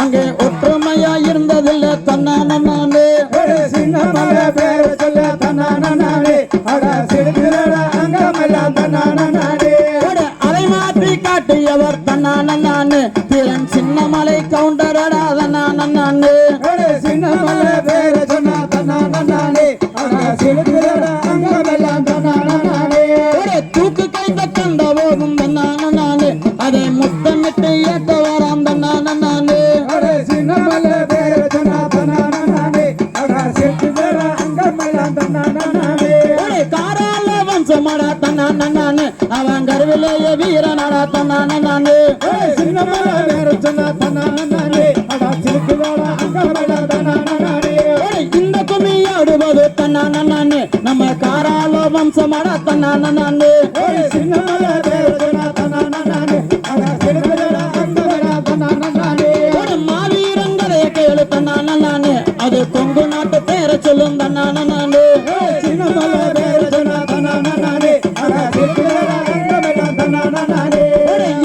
அங்கே ஒற்றுமையா இருந்ததில்லை தன்னான நானு. ஒரு சின்னமலை பேர சொல்ல தன்னான நானே. அட சிறுவர அங்கமெல்லாம் தன்னான அதை மாற்றி காட்டியவர் தன்னான நானு. திறன் சின்னமலை கவுண்டரடா தன்னான நானு. ஒரு தூக்கு கைந்த கண்ட போதும் தன்னான நானு. அதை முத்தமிட்டு ஏற்ற வராம் தன்னான நானு. சின்னமலை பேர சொன்ன தன்னான நானே. அட சிறுவர அங்கமெல்லாம் காரால வம்சமாடா தன்னான நானு. அவன் கருவிலேயே தன்னான நானு தன்னான தன்னான நானே அட சிறுவர அங்கமெல்லாம் தன்னான நானே ஒரு மாவீரங்களைய கேளு தன்னான நானு அது கொங்கு நாட்டு பேரை சொல்லும் தன்னான நானு பேர சொன்ன தன்னான தன்னான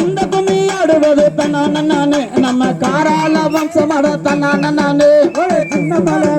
இந்த கும்மி ஆடுவது தன்னான நானு நம்ம காரால வம்சமாடா தன்னான நானு ஒரு சின்னமலை